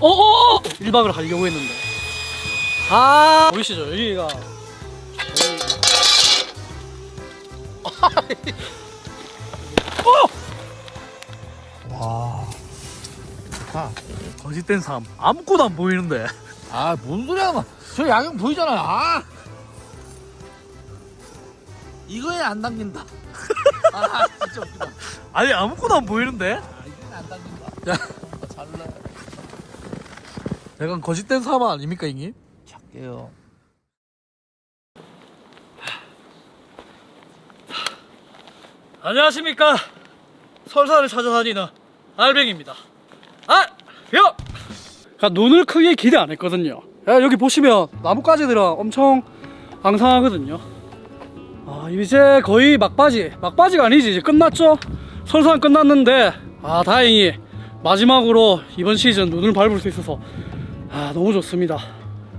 어어어! 1박을 하려고 했는데. 아, 보이시죠? 여기가. 와. 좋다. 거짓된 삶. 아무것도 안 보이는데. 아, 뭔 소리야, 마. 저 야경 보이잖아. 아. 이거에 안 당긴다. 아, 진짜 웃기다. 아니, 아무것도 안 보이는데? 아, 이거에 안 당긴다. 야. 약간 거짓된 삶 아닙니까, 형님? 작게요. 안녕하십니까. 설산을 찾아다니는 알뱅입니다. 아! 여! 그러니까 눈을 크게 기대 안 했거든요. 야, 여기 보시면 나뭇가지들은 엄청 앙상하거든요. 아, 이제 거의 막바지. 막바지가 아니지. 이제 끝났죠? 설산 끝났는데, 아, 다행히 마지막으로 이번 시즌 눈을 밟을 수 있어서, 아, 너무 좋습니다.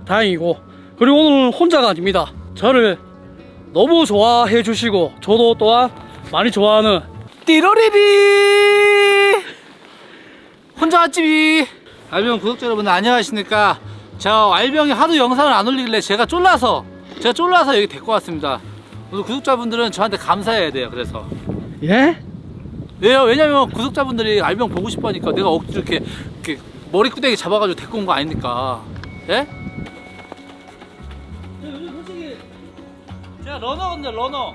다행이고. 그리고 오늘은 혼자가 아닙니다. 저를 너무 좋아해 주시고, 저도 또한 많이 좋아하는 띠로리리 혼자 왔지 알병 구독자 여러분 안녕하십니까 저 알병이 하도 영상을 안 올리길래 제가 쫄라서 제가 쫄라서 여기 데리고 왔습니다 오늘 구독자분들은 저한테 감사해야 돼요 그래서 예? 왜요 왜냐면 구독자분들이 알병 보고 싶어 하니까 내가 억지로 이렇게, 이렇게 머리끄댕이 잡아가지고 데리고 온 거 아닙니까 예? 솔직히 제가 러너건데 러너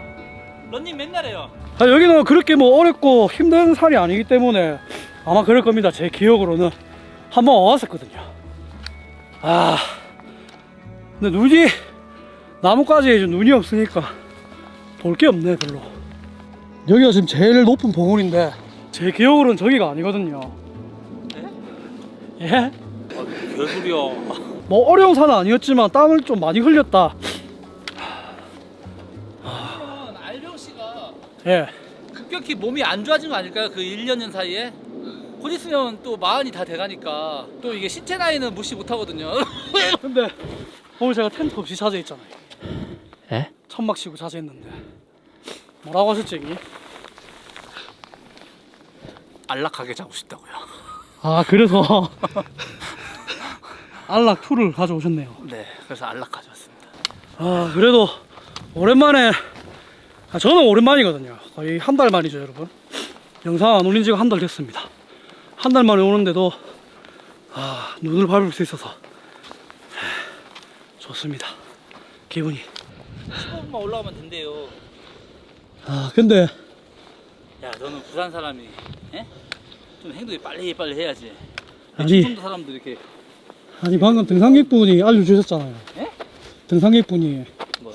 런닝 맨날 해요 아, 여기는 그렇게 뭐 어렵고 힘든 산이 아니기 때문에 아마 그럴 겁니다. 제 기억으로는 한번 와봤었거든요. 아, 근데 눈이 나뭇가지에 좀 눈이 없으니까 볼 게 없네 별로. 여기가 지금 제일 높은 봉우리인데 제 기억으로는 저기가 아니거든요. 예? 아, 개소리야 뭐 어려운 산은 아니었지만 땀을 좀 많이 흘렸다. 알병 씨가 예. 급격히 몸이 안 좋아진 거 아닐까요? 그 1, 2년 사이에? 곧 있으면 또 마흔이 다 돼가니까 또 이게 신체 나이는 무시 못 하거든요. 근데 오늘 제가 텐트 없이 자제했잖아요. 에? 천막 치고 자제했는데 뭐라고 하셨지 형님? 안락하게 자고 싶다고요. 아 그래서 안락 2를 가져오셨네요. 네, 그래서 안락하게 왔습니다. 아 그래도 오랜만에 아, 저는 오랜만이거든요. 거의 한 달 만이죠 여러분. 영상 안 올린 지가 한 달 됐습니다. 한 달 만에 오는데도 아 눈을 밟을 수 있어서 좋습니다. 기분이. 15분만 올라가면 된대요. 아 근데 야, 너는 부산 사람이, 에? 좀 행동이 빨리 빨리 해야지. 아니. 사람도 이렇게 아니 방금 등산객분이 알려주셨잖아요. 예? 등산객분이 뭐,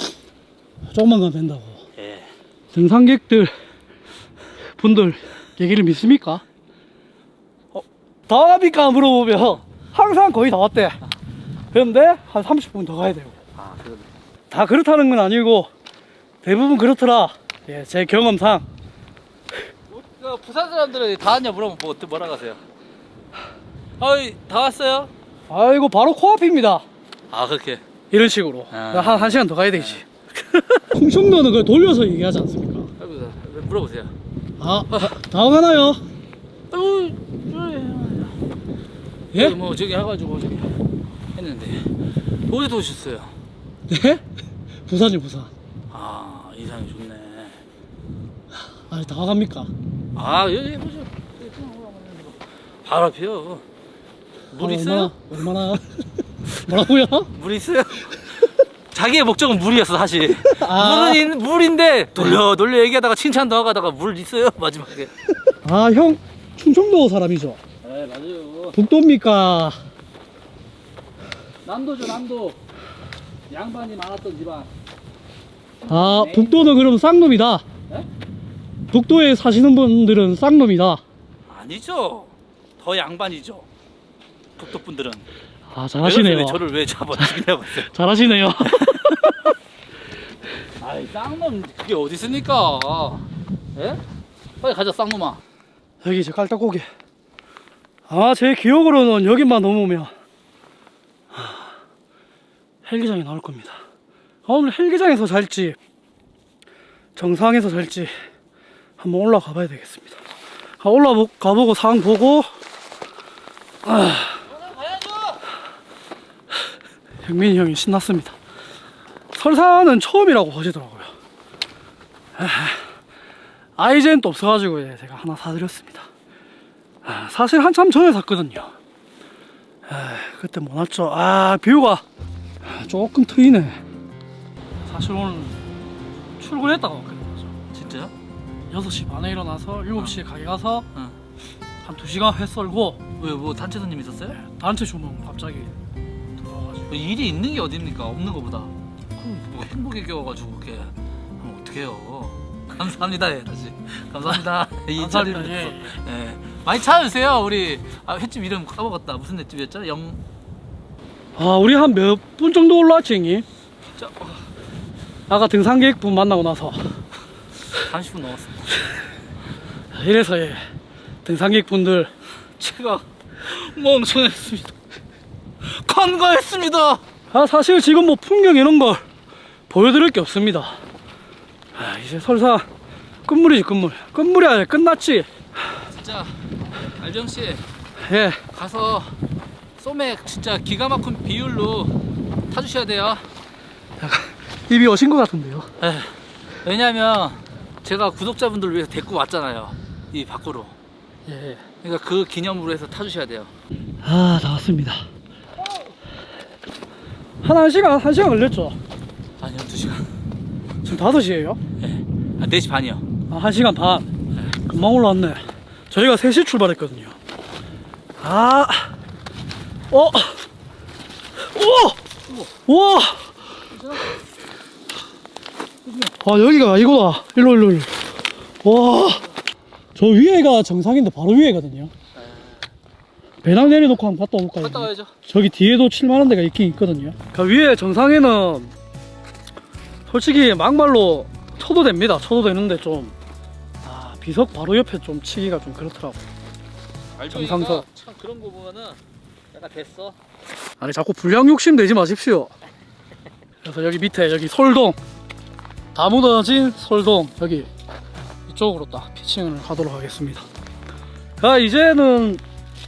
조금만 가면 된다고. 예. 등산객들 분들 얘기를 믿습니까? 어, 다 갑니까 물어보면 항상 거의 다 왔대. 그런데 한 30분 더 가야 되고. 아, 그러네. 다 그렇다는 건 아니고 대부분 그렇더라. 예, 제 경험상. 그 부산 사람들은 다 왔냐 물어보면 뭐, 어떻게 뭐라 가세요? 어이, 다 왔어요? 아이고 바로 코앞입니다. 아, 그렇게. 이런 식으로. 아. 한, 한 시간 더 가야 되지. 충청도는 그걸 돌려서 얘기하지 않습니까? 아이고, 물어보세요. 아, 다 오가나요? 아이고, 예? 예? 뭐 저기 해가지고 저기 했는데 어디서 오셨어요? 네? 부산이 부산. 아 이상이 좋네. 아니 다 와갑니까? 아 여기 보죠. 뭐 바로 앞이요. 물 아, 있어요? 얼마나? 얼마나? 뭐라고요? 물 있어요? 자기의 목적은 물이었어 사실. 아. 물은 있, 물인데 돌려 돌려 얘기하다가 칭찬도 하고 하다가 물 있어요 마지막에. 아, 형 충청도 사람이죠? 네 맞아요. 북도입니까? 남도죠 남도. 양반이 많았던 집안. 아, 북도는 그럼 쌍놈이다. 네? 북도에 사시는 분들은 쌍놈이다. 아니죠. 더 양반이죠. 북도 분들은. 아, 잘하시네요. 왜 저를 왜 잡아 죽이냐고 했어요. 잘하시네요. 아이 쌍놈 그게 어디 있습니까? 예? 빨리 가자 쌍놈아. 여기 저 깔딱고개. 아, 제 기억으로는 여기만 넘으면 하, 헬기장이 나올 겁니다. 아, 오늘 헬기장에서 잘지 정상에서 잘지 한번 올라가 봐야 되겠습니다. 아, 올라가 보고 상황 보고 봐야죠. 형민이 형이 신났습니다. 설사는 처음이라고 하시더라고요. 아, 아이젠 또 없어가지고 예, 제가 하나 사드렸습니다. 아, 사실 한참 전에 샀거든요. 아, 그때 못 왔죠. 아 뷰가 조금 트이네. 사실 오늘 출근했다가? 6시 반에 일어나서 7시에 가게 가서 응. 한 2시간 회 썰고 왜뭐 단체 손님 있었어요? 단체 주문 갑자기 들어와가지고 뭐 일이 있는 게 어딥니까? 없는 거보다. 그럼 뭐 행복에 겨워가지고 그렇게 하면 어떡해요. 감사합니다. 감사합니다. 이 감사합니다. 자리를 예, 서 네. 많이 찾아주세요. 우리 아, 횟집 이름 까먹었다. 무슨 횟집이었죠? 영. 아 우리 한 몇 분 정도 올라왔지 형님? 저, 어, 아까 등산객분 만나고 나서 30분 넘었습니다. 이래서 예 등산객분들 제가 멍청했습니다. 간과했습니다. 아 사실 지금 뭐 풍경 이런 걸 보여드릴 게 없습니다 아 이제 설사 끝물이지 끝물 끝물이 아니라 끝났지 진짜 알병 씨예 가서 소맥 진짜 기가 막힌 비율로 타주셔야 돼요. 입이 어신 것 같은데요 에, 왜냐면 제가 구독자분들 위해서 데리고 왔잖아요. 이 밖으로. 예. 그러니까 그 기념으로 해서 타주셔야 돼요. 아 나왔습니다 한 1시간 1시간 걸렸죠 아니요, 2시간. 지금 5시에요 네. 아, 4시 반이요. 아 1시간 반 금방 올라왔네 저희가 3시 출발했거든요 아 어! 오! 와! 아 여기가 이거다 일로 일로 일로 와저 위에가 정상인데 바로 위에거든요 배낭 내려놓고 한번 갔다 올까요? 갔다 와야죠. 저기 뒤에도 칠만한 데가 있긴 있거든요. 그 위에 정상에는 솔직히 막말로 쳐도 됩니다. 쳐도 되는데 좀 아, 비석 바로 옆에 좀 치기가 좀 그렇더라고. 정상석. 참 그런 거 보면은 약간 됐어. 아니 자꾸 불량 욕심 내지 마십시오. 그래서 여기 밑에 여기 솔동 다 묻어진 솔동 여기 이쪽으로 딱 피칭을 하도록 하겠습니다. 자 이제는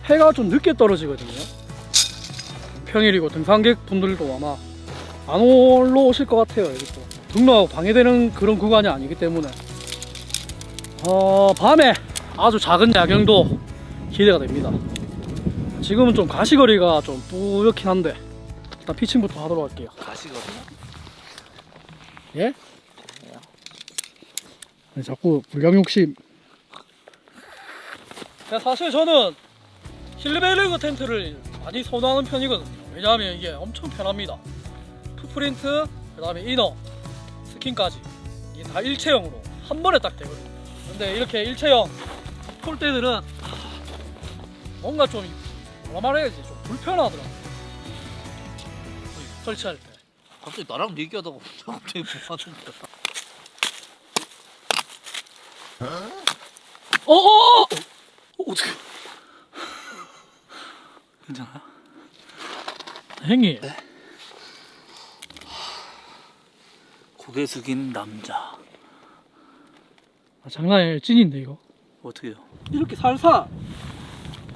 해가 좀 늦게 떨어지거든요. 평일이고 등산객 분들도 아마 안 올라오실 것 같아요. 여기 또 등로하고 방해되는 그런 구간이 아니기 때문에 어, 밤에 아주 작은 야경도 기대가 됩니다. 지금은 좀 가시거리가 좀 뿌옇긴 한데 일단 피칭부터 하도록 할게요. 가시거든요. 예? 아니, 자꾸 불량 욕심. 사실 저는 힐베르그 텐트를 많이 선호하는 편이거든요. 왜냐하면 이게 엄청 편합니다. 푸프린트, 그 다음에 이너, 스킨까지 이게 다 일체형으로 한 번에 딱 되거든요. 근데 이렇게 일체형 폴대들은 뭔가 좀 뭐라 말해야지 좀 불편하더라고. 설치할 때. 갑자기 나랑 얘기하다가 갑자기 뭐 하는데. 어 어 어! 어, 어떻게? 괜찮아요? 형님. 고개 숙인 남자. 아, 장난 아니에요. 찐인데 이거. 어떻게요? 이렇게 살살.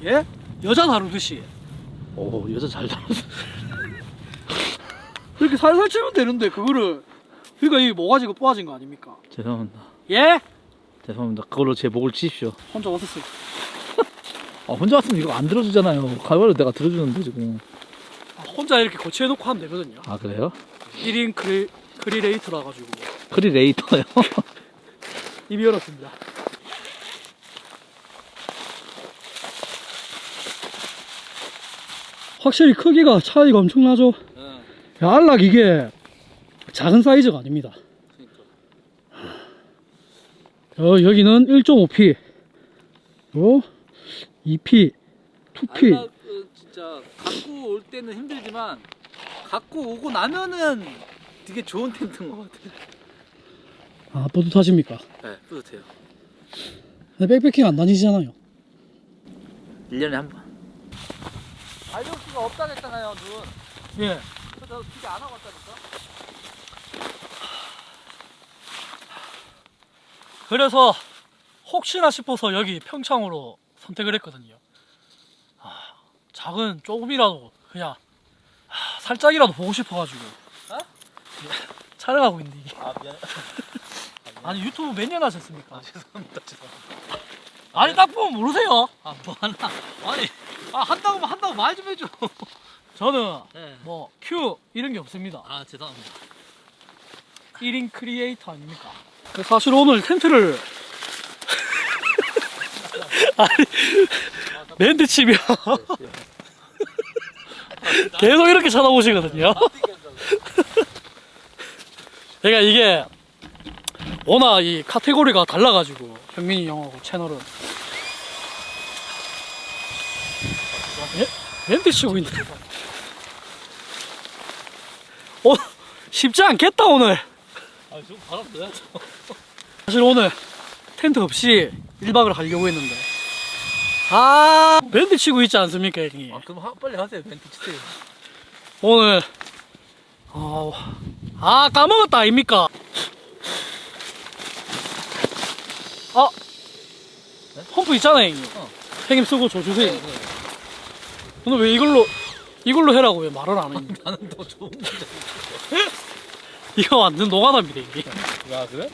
예? 여자 다루듯이. 오 여자 잘 잡았어. 이렇게 살살 치면 되는데 그거를 그러니까 이 모가지가 뽑아진 거 아닙니까? 죄송합니다. 예? 죄송합니다. 그걸로 제 목을 치십시오. 혼자 왔었어요. 아, 혼자 왔으면 이거 안 들어주잖아요. 가위바위보 내가 들어주는데 지금. 아, 혼자 이렇게 거치해놓고 하면 되거든요. 아 그래요? 1인 크리, 크리레이터라 가지고 크리레이터요? 입이 열었습니다. 확실히 크기가 차이가 엄청나죠? 응. 야, 안락 이게 작은 사이즈가 아닙니다. 어, 여기는 1.5P, 요 2P, 2P. 알라 그 진짜 갖고 올 때는 힘들지만 갖고 오고 나면은 되게 좋은 텐트인 것 같아요. 아, 뿌듯하십니까? 네, 뿌듯해요. 근데 백패킹 안 다니시잖아요. 1년에 한 번. 알력수가 없다 했잖아요, 눈. 예. 저 기대 안 하고 왔다니까. 그래서 혹시나 싶어서 여기 평창으로 선택을 했거든요. 아, 작은 조금이라도 그냥 하, 살짝이라도 보고 싶어가지고 어? 예, 촬영하고 있는데 이게 아 미안. 아니 유튜브 몇 년 하셨습니까? 아 죄송합니다 죄송합니다. 아니 딱 보면 모르세요 아 뭐 하나 아니 아 한다고 한다고 말 좀 해줘. 저는 네. 뭐 큐 이런 게 없습니다 아 죄송합니다. 1인 크리에이터 아닙니까? 사실 오늘 텐트를 아니 멘트 치면 계속 이렇게 쳐다보시거든요. 그러니까 이게 워낙 이 카테고리가 달라가지고 현민이 형하고 채널은 예? 멘트 치고 있네. 어 쉽지 않겠다 오늘. 아좀 바람 넣어야죠. 사실 오늘 텐트 없이 1박을 하려고 했는데 아 밴드 치고 있지 않습니까 형님 아 그럼 하, 빨리 하세요 멘트 치세요. 오늘 어, 아 까먹었다 아닙니까 아 펌프 있잖아요 형님 어. 형님 쓰고 저 주세요 네, 네. 근데 왜 이걸로 이걸로 해라고 왜 말을 안 했니 나는 더 좋은 거. 이거 완전 노가다입니다 이게. 야 그래?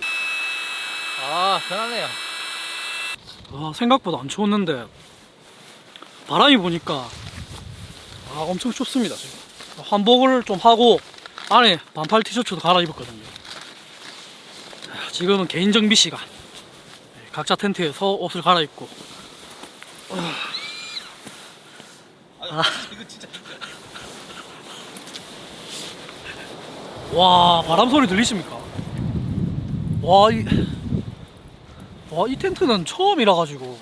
아 편하네요. 아, 생각보다 안 추웠는데. 바람이 부니까. 아, 엄청 춥습니다 지금. 환복을 좀 하고 안에 반팔 티셔츠도 갈아입었거든요. 아, 지금은 개인 정비 시간. 네, 각자 텐트에서 옷을 갈아입고. 아. 이거 진짜. 와 바람 소리 들리십니까? 와 이, 와, 이 텐트는 처음이라 가지고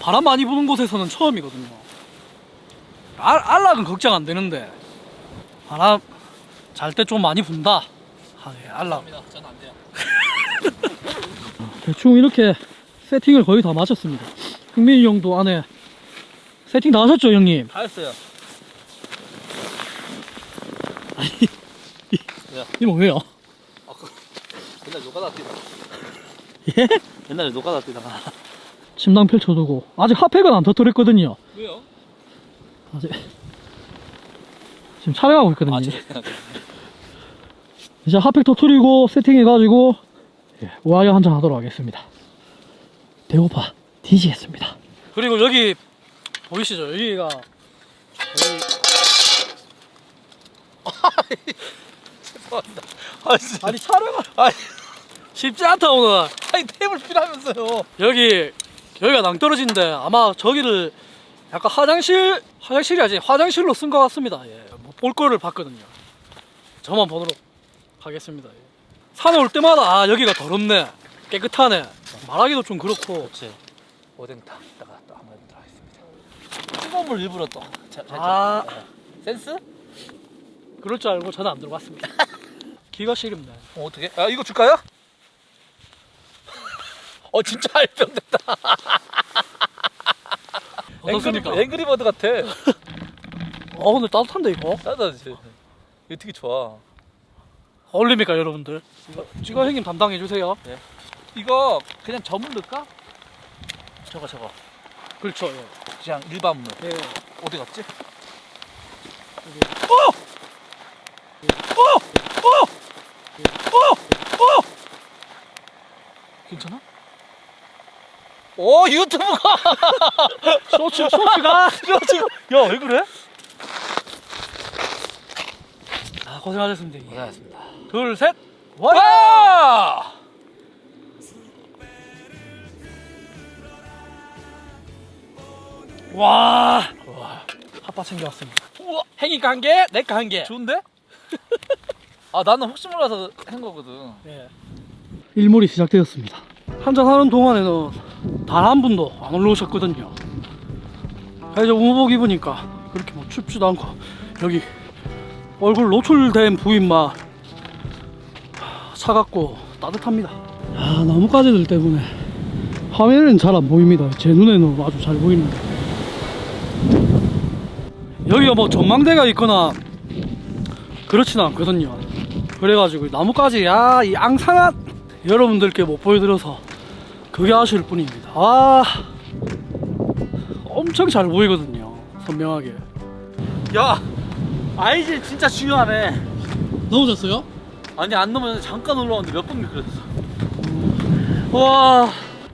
바람 많이 부는 곳에서는 처음이거든요. 알, 알락은 걱정 안 되는데 바람 잘 때 좀 많이 분다. 아, 예, 알락. 저는 안 돼요. 대충 이렇게 세팅을 거의 다 마쳤습니다. 흥민이 형도 안에 세팅 다 하셨죠, 형님? 다 했어요. 이거 왜요? 아, 그, 옛날에 노가다 뛰다. 예? 옛날에 노가다 뛰다가. 침낭 펼쳐두고 아직 핫팩은 안 터뜨렸거든요. 왜요? 아직 지금 촬영하고 있거든요. 아, 이제. 핫팩 터트리고 세팅해가지고 예, 우아여 한잔 하도록 하겠습니다. 배고파 뒤지겠습니다. 그리고 여기 보이시죠? 여기가 죄송합니다. 아, 진짜. 아니 촬영을 아니, 쉽지 않다 오늘. 아니 테이블 필요하면서요. 여기 여기가 낭떠러진데 아마 저기를 약간 화장실 화장실이 아니지 화장실로 쓴 것 같습니다. 예, 뭐볼 거를 봤거든요. 저만 보도록 하겠습니다. 예. 산에 올 때마다 아 여기가 더럽네, 깨끗하네. 말하기도 좀 그렇고 그렇지. 오뎅 탁 있다가 또 한번 들어가겠습니다. 뜨거운 물 일부러 또. 자, 살짝. 아. 네. 센스? 그럴 줄 알고 저는 안 들어갔습니다. 기가 싫습니다. 어, 어떻게? 아 이거 줄까요? 어 진짜 알병 됐다. 어떻습니까? 앵그리, 앵그리버드 같아. 어 근데 따뜻한데 이거 따뜻하지. 이거 되게 좋아. 어울립니까 여러분들? 이거 지가 형님 담당해 주세요. 이거 그냥 저물 넣을까? 저거 저거. 그렇죠. 예. 그냥 일반 물. 예. 어디 갔지? 괜찮아? 오 유튜브가 쇼츠 쇼츠가 야 왜 그래? 아 고생하셨습니다. 예. 고생하셨습니다. 둘 셋. 와! 와! 와! 와 핫바 챙겨왔습니다. 우와 행이가 한 개, 내가 한 개. 좋은데? 아 나는 혹시 몰라서 한 거거든. 예. 일몰이 시작되었습니다. 한잔 하는 동안에는 단 한 분도 안 올라오셨거든요. 이제 우복 입으니까 그렇게 뭐 춥지도 않고 여기 얼굴 노출된 부위만 하, 차갑고 따뜻합니다. 아 나뭇가지들 때문에 화면에는 잘 안 보입니다. 제 눈에는 아주 잘 보이는데 여기가 뭐 전망대가 있거나 그렇지는 않거든요. 그래가지고 나뭇가지 야 이 앙상한 여러분들께 못 보여드려서 그게 아쉬울 뿐입니다. 아 엄청 잘 보이거든요. 선명하게. 야 아이질 진짜 중요하네 넘어졌어요? 아니 안 넘으면 잠깐 올라왔는데 몇 번 미끄러졌어 와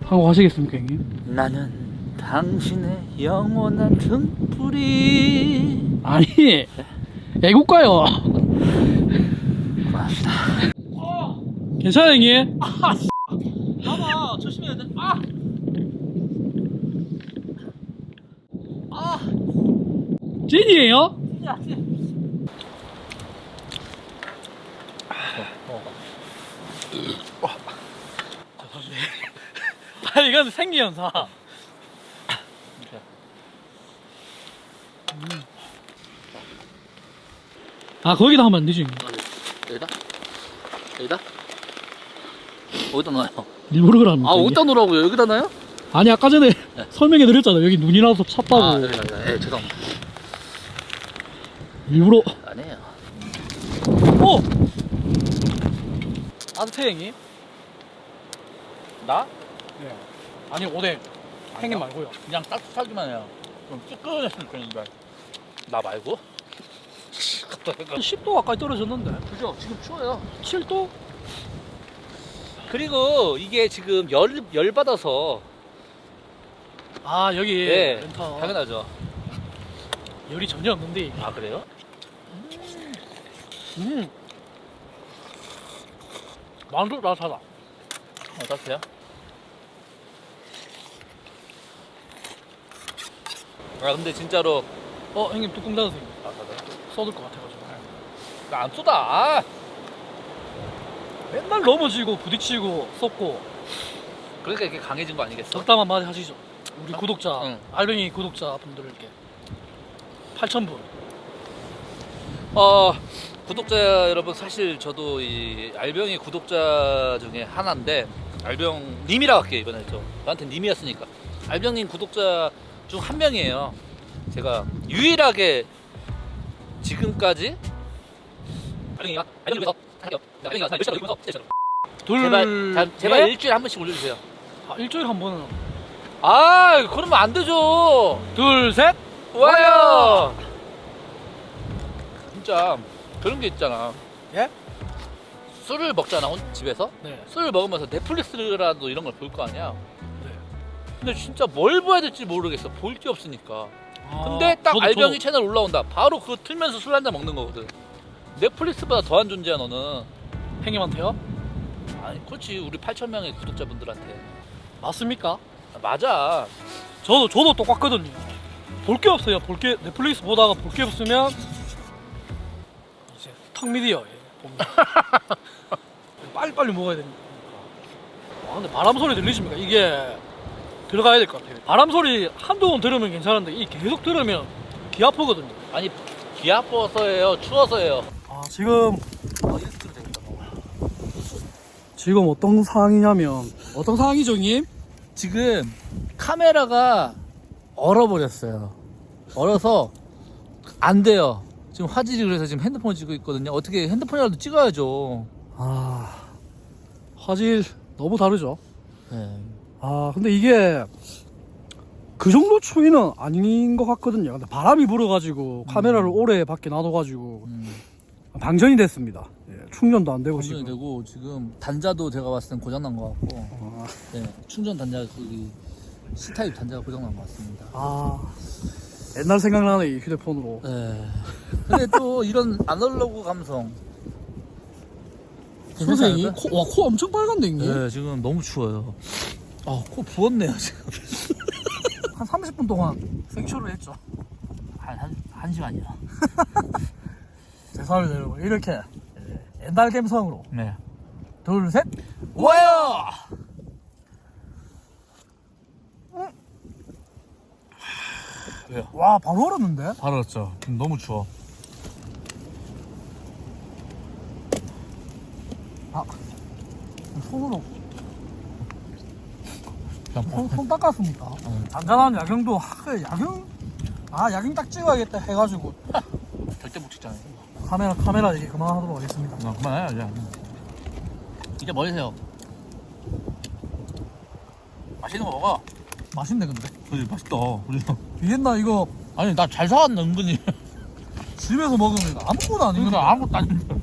한국 하시겠습니까 형님? 나는 당신의 영원한 등불이 아니 애국가요 고맙습니다 괜찮아 형님? 봐봐 조심해야 돼 아! 아! 찐이에요? 야, 아 이건 생리현상 아 거기다 하면 안 되지 형님. 여기다? 여기다? 어디다 놔요? 일부러 그러는 아 어디다 놓으라고요? 여기다 놔요? 아니 아까 전에 설명해 드렸잖아 여기 눈이 나서 찼다고 아 여기다 예 죄송합니다 일부러 아니에요 오! 따뜻해 형님? 나? 네 아니 오뎅 형님 말고요 그냥 따뜻하기만 해요 좀 뜨끈했을 편인데 나 말고? 10도 가까이 떨어졌는데. 그죠? 지금 추워요. 7도? 그리고 이게 지금 열, 열 받아서 아 여기 예 렌터. 당연하죠. 열이 전혀 없는데 아 그래요? 음. 만두 따뜻하다. 어 따뜻해요? 아 근데 진짜로 어 형님 뚜껑 닫으세요. 아 맞아 쏟을 것 같아가지고. 나 안 쏟아 아, 맨날 넘어지고 부딪히고 쏟고. 그러니까 이렇게 강해진 거 아니겠어? 덕담 한마디 하시죠. 우리 구독자 응. 알뱅이 구독자 분들께. 8,000분. 어 구독자 여러분 사실 저도 이 알병이 구독자 중에 하나인데 알병 님이라고 할게요 이번에 저. 나한테 님이었으니까. 알병님 구독자 중 한 명이에요. 제가 유일하게 지금까지? 몇 시간 올리면서 둘 제발 자, 제발 예? 일주일에 한 번씩 올려주세요. 아, 일주일에 한 번은. 아 그러면 안 되죠. 둘 셋. 와요. 진짜 그런 게 있잖아. 예? 술을 먹잖아 혼- 집에서? 네. 술을 먹으면서 넷플릭스라도 이런 걸 볼 거 아니야? 네. 근데 진짜 뭘 봐야 될지 모르겠어. 볼 게 없으니까. 아, 근데 딱 저도, 알병이 저도. 채널 올라온다 바로 그거 틀면서 술 한잔 먹는 거거든 넷플릭스보다 더한 존재야 너는 형님한테요? 아니 그렇지 우리 8천 명의 구독자분들한테 맞습니까? 아, 맞아 저도 저도 똑같거든요. 볼 게 없어요. 볼 게 넷플릭스 보다가 볼 게 없으면 이제 턱 미디어에 봅니다. 빨리 빨리 먹어야 됩니다. 와 근데 바람 소리 들리십니까? 이게 들어가야 될 것 같아요. 바람 소리 한두 번 들으면 괜찮은데 이 계속 들으면 귀 아프거든요. 아니 귀 아파서예요 추워서예요 아 지금 지금 어떤 상황이냐면 어떤 상황이죠, 형님? 지금 카메라가 얼어버렸어요. 얼어서 안 돼요. 지금 화질이 그래서 지금 핸드폰을 찍고 있거든요. 어떻게 핸드폰이라도 찍어야죠. 아 화질 너무 다르죠. 네. 아 근데 이게 그 정도 추위는 아닌 것 같거든요. 근데 바람이 불어가지고 카메라를 오래 밖에 놔둬가지고 음, 방전이 됐습니다. 예, 충전도 안 되고 충전이 지금. 되고 지금 단자도 제가 봤을 땐 고장 난 것 같고 아, 네, 충전 단자 그 C타입 단자가 고장 난 것 같습니다. 아, 옛날 생각나네 이 휴대폰으로. 네. 근데 또 이런 아날로그 감성. 선생님, 코, 와, 코 엄청 빨간데, 형님? 네, 지금 너무 추워요. 아, 코 부었네요, 지금. 한 30분 동안 생쇼를 했죠. 한, 한, 한 시간이요. 죄송합니다, 여러분. 이렇게 예, 옛날 감성으로. 네. 둘, 셋. 와요! 와, 바로 얼었는데? 바로 왔죠. 너무 추워. 손으로 그냥 손, 손 닦았습니다. 잔잔한 야경도 하, 그래, 야경 아 야경 딱 찍어야겠다 해가지고 절대 못 찍잖아요. 카메라 카메라 얘기 그만하도록 하겠습니다. 아, 그만해요, 이제. 이제 뭐 드세요? 맛있는 거 먹어. 맛있네 근데 그래, 맛있다. 그래. 비엔나 이거 아니, 나 잘 사왔네, 은근히. 집에서 먹으면 아무것도 아닌데 아무것도 아닌데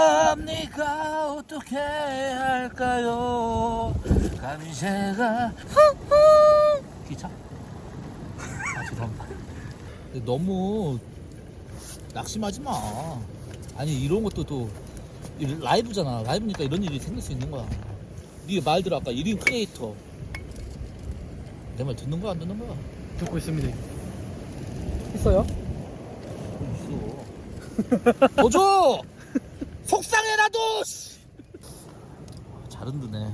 어찌합니까? 어떻게 할까요? 감히 제가 기차 아 죄송합니다. 근데 너무 낙심하지 마. 아니 이런 것도 또이 라이브잖아. 라이브니까 이런 일이 생길 수 있는 거야. 네 말대로 아까 1인 크리에이터. 내 말 듣는 거야 안 듣는 거야? 듣고 있습니다. 있어요? 도줘 속상해 나도 씨. 잘 흔드네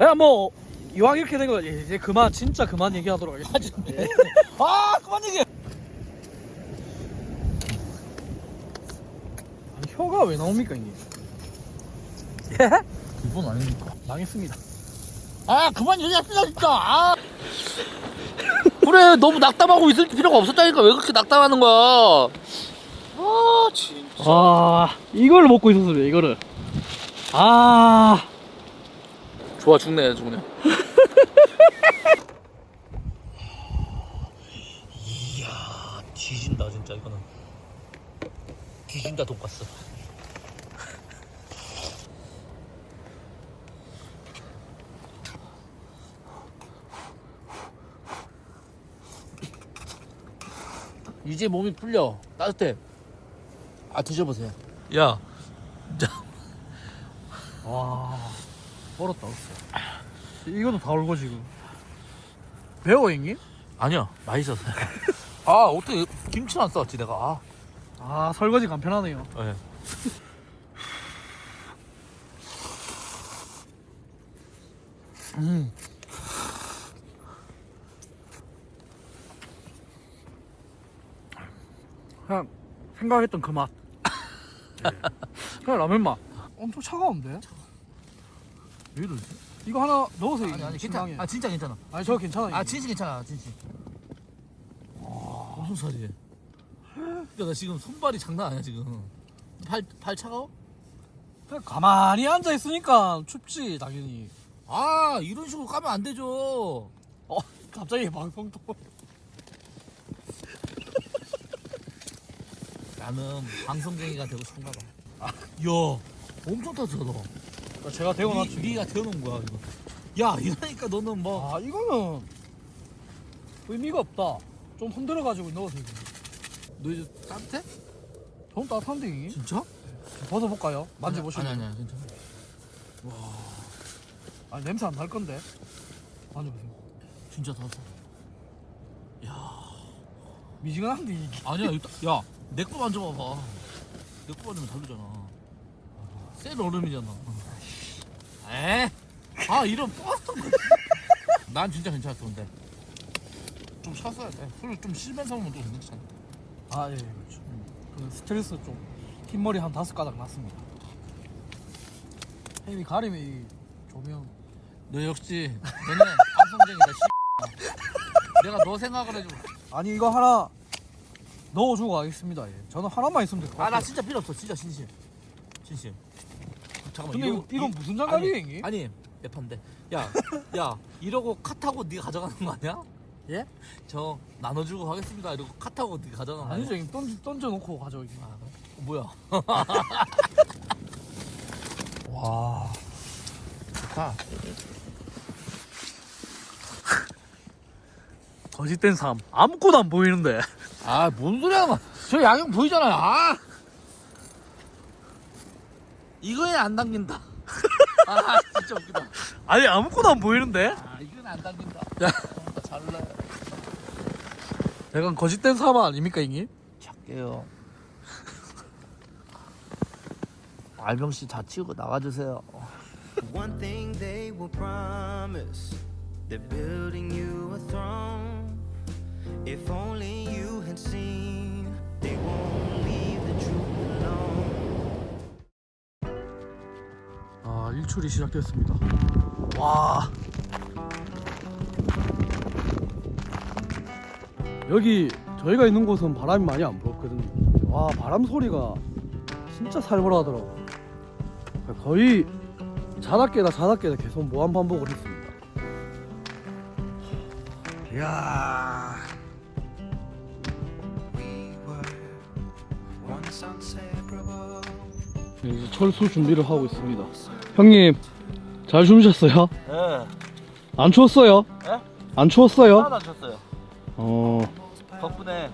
야, 뭐 이왕 이렇게 된 거 이제 그만 진짜 그만 얘기하도록 하겠습니다. 하지네 아 그만 얘기해 아니, 혀가 왜 나옵니까 이게? 예? 그건 아닙니까 망했습니다. 아 그만 얘기합시다 진짜 아. 그래 너무 낙담하고 있을 필요가 없었다니까. 왜 그렇게 낙담하는 거야? 아 진짜. 아 이걸 먹고 있었어 요 이거를. 아. 좋아 죽네 죽네 이야 뒤진다 진짜 이거는. 뒤진다 돈가스 이제 몸이 풀려 따뜻해 아 드셔보세요 야 와, 멀었다 없어. 이것도 다 울고 지금. 배워 형님? 아니요 맛있었어요 아 어떻게 김치는 안 싸웠지 내가 아. 아 설거지 간편하네요. 네. 음. 그냥 생각했던 그 맛. 그냥 라면 맛. 엄청 차가운데? 왜 이러지? 이거 하나 넣어서 아니 아니. 괜찮아. 아 진짜 괜찮아. 아니 저 괜찮아요. 아 진짜 괜찮아 진짜. 와 무슨 살이야? 야나 지금 손발이 장난 아니야 지금. 팔 팔 차가워? 그냥 가만히 앉아 있으니까 춥지 당연히. 아 이런 식으로 까면 안 되죠. 어 갑자기 방송 또. 나는 방송쟁이가 되고 싶은가 봐. 아, 야 엄청 따뜻하다. 그러니까 제가 대고 니, 놨지. 니가 데워놓은 거야 이거. 야 이러니까 너는 뭐 아 이거는 의미가 없다. 좀 흔들어 가지고 넣어서 이거. 너 이제 따뜻해? 좀 따뜻한데 이게? 진짜? 벗어볼까요? 만져보시면. 아니 아니 괜찮아. 아니, 냄새 안 날 건데. 만져보세요. 진짜 따뜻해. 미지근한데 이게. 아니야 이거 야 내거 만져봐봐 내거 만지면 다르잖아 센 얼음이잖아 에? 아 이런 뻔한 거난 진짜 괜찮았어 근데 좀 쉬었어야 돼술좀 쉬면서 먹으면 또 괜찮아 아 예, 예 그렇죠. 그 스트레스 좀 흰머리 한 다섯 가닥 났습니다. 햄이 가리면 이 조명. 너 역시 너는 방송쟁이다 씨. 내가 너 생각을 해주고 아니 이거 하나 넣어주고 가겠습니다. 예. 저는 하나만 있으면 될 것 같아요. 아나 진짜 필요 없어 진짜 진심 진심 잠깐만 근데 이거, 이건 무슨 장갑이에요, 형님? 아니 예판데 야야 이러고 카 타고 네가 가져가는 거 아니야? 예? 저 나눠주고 하겠습니다 이러고 카 타고 네가 가져가는 거 아니죠, 아니야? 형님. 던져, 던져놓고 가져오기. 아, 그래? 어, 뭐야 와. 좋다 거짓된 삶. 아무것도 안 보이는데. 아 뭔 소리야 저 야경 보이잖아요. 아. 이거에 안 당긴다. 아 진짜 웃기다. 아니 아무것도 안 보이는데? 아 이건 안 당긴다. 야. 잘래 약간 거짓된 삶 아닙니까, 형님? 작게요. 알병 씨 다 치우고 나가주세요. One thing they will promise they're building you a throne. If only you had seen, they won't leave the truth alone. 아 일출이 시작됐습니다. 와 여기 저희가 있는 곳은 바람이 많이 안 불었거든요. 와 바람 소리가 진짜 살벌하더라고. 거의 자다 깨다 자다 깨다 계속 무한 반복을 했습니다. 이야. 이제 철수 준비를 하고 있습니다. 형님 잘 주무셨어요? 예. 안 추웠어요? 예? 안 추웠어요? 하나도 안 쳤어요. 어. 덕분에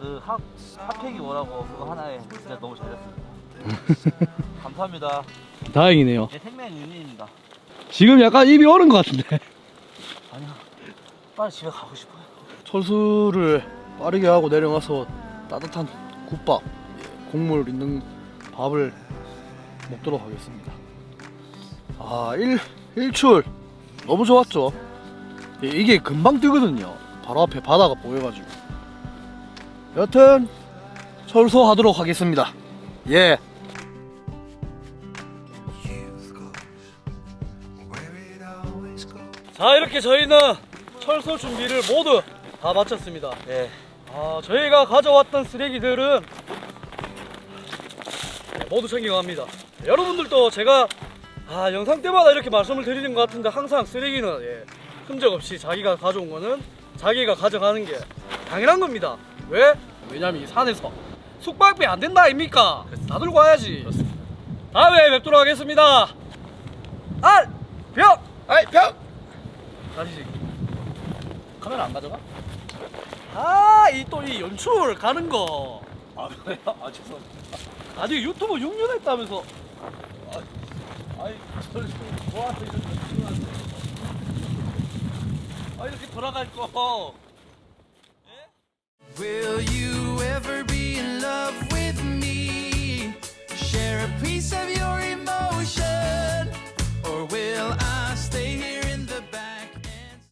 그 핫, 핫팩이 뭐라고 그거 하나에 진짜 너무 잘했습니다. 감사합니다. 다행이네요. 제 생명 윤리입니다. 지금 약간 입이 얼은 것 같은데. 아니요. 빨리 집에 가고 싶어요. 철수를 빠르게 하고 내려가서 따뜻한 국밥, 예, 국물 있는 밥을 먹도록 하겠습니다. 아, 일, 일출 너무 좋았죠. 예, 이게 금방 뜨거든요. 바로 앞에 바다가 보여가지고. 여튼 철수하도록 하겠습니다. 예. 자 이렇게 저희는 철수 준비를 모두 다 마쳤습니다. 예. 아 저희가 가져왔던 쓰레기들은 네, 모두 챙겨갑니다. 여러분들도 제가 아 영상 때마다 이렇게 말씀을 드리는 것 같은데 항상 쓰레기는 예, 흔적 없이 자기가 가져온 거는 자기가 가져가는 게 당연한 겁니다. 왜? 왜냐면 이 산에서 숙박비 안 된다 아닙니까? 다 들고 와야지. 다음에 뵙도록 하겠습니다. 알! 병! 아이, 병! 다시 카메라 안 가져가? 아, 이 또 이 연출 가는 거. 아 그래요? 아 죄송합니다. 아니 유튜브 6년 했다면서 아, 아니 저를 좋아하는 아 이렇게 돌아갈 거 Will you ever be in love with me? Share a piece of your emotion? Or will I stay here?